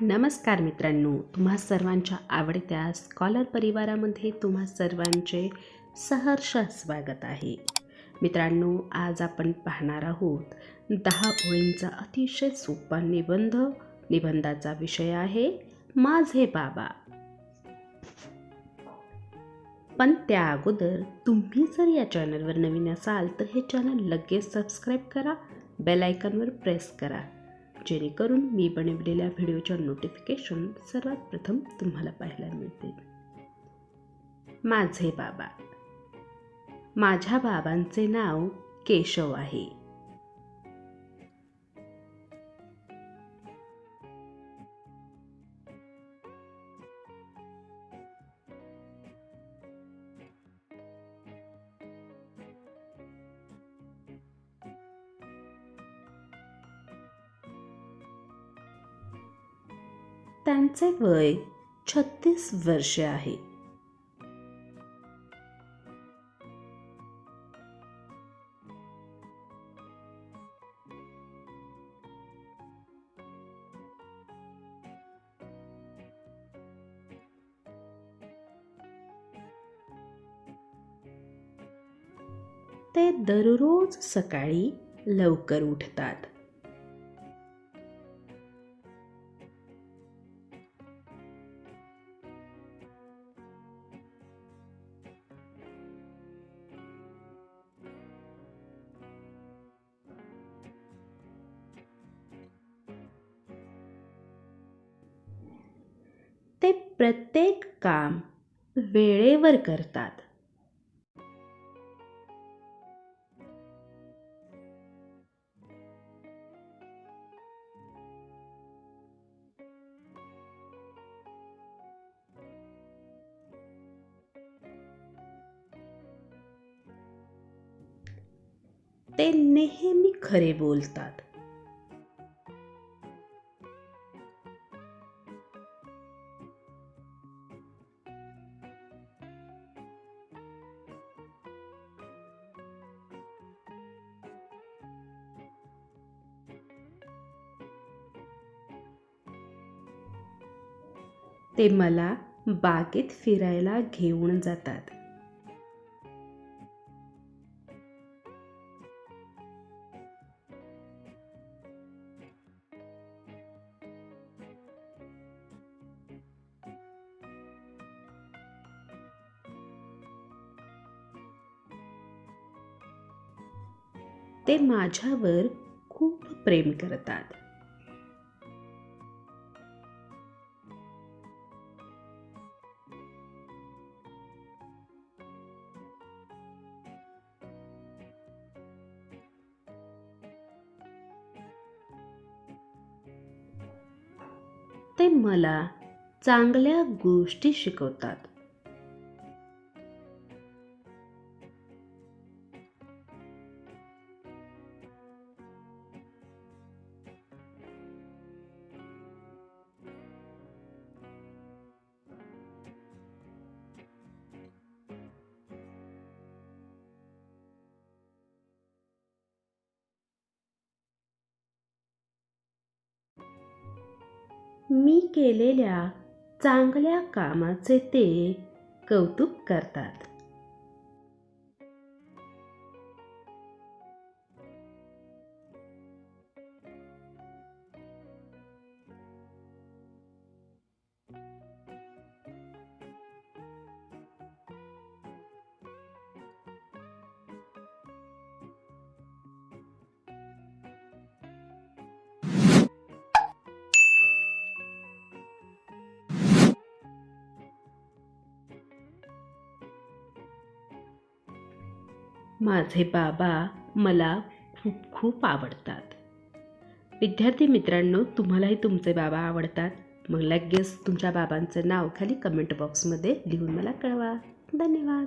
नमस्कार मित्रांनो तुम्हा सर्वांच्या आवडत्या स्कॉलर परिवारामध्ये तुम्हा सर्वांचे सहर्ष स्वागत आहे. मित्रांनो आज आपण पाहणार आहोत दहा ओळींचा अतिशय सोपा निबंध. निबंधाचा विषय आहे माझे बाबा. पण त्या अगोदर तुम्ही जर या चॅनलवर नवीन असाल तर हे चॅनल लगेच सबस्क्राईब करा बेल आयकॉनवर प्रेस करा. जेणेकरून मी बनवलेल्या व्हिडिओच्या नोटिफिकेशन सर्वात प्रथम तुम्हाला पाहायला मिळतील. माझे बाबा. माझ्या बाबांचे नाव केशव आहे. त्यांचे वय छत्तीस वर्षे आहे. ते दररोज सकाळी लवकर उठतात. प्रत्येक काम वेळेवर करतात. ते नेहमी खरे बोलतात. ते मला बागेत फिरायला घेऊन जातात. ते माझ्यावर खूप प्रेम करतात. ते मला चांगल्या गोष्टी शिकवतात. मी केलेल्या चांगल्या कामाचे ते कौतुक करतात. माझे बाबा मला खूप खूप आवडतात. विद्यार्थी मित्रांनो तुम्हालाही तुमचे बाबा आवडतात. मग लगेच तुमच्या बाबांचं नाव खाली कमेंट बॉक्समध्ये लिहून मला कळवा. धन्यवाद.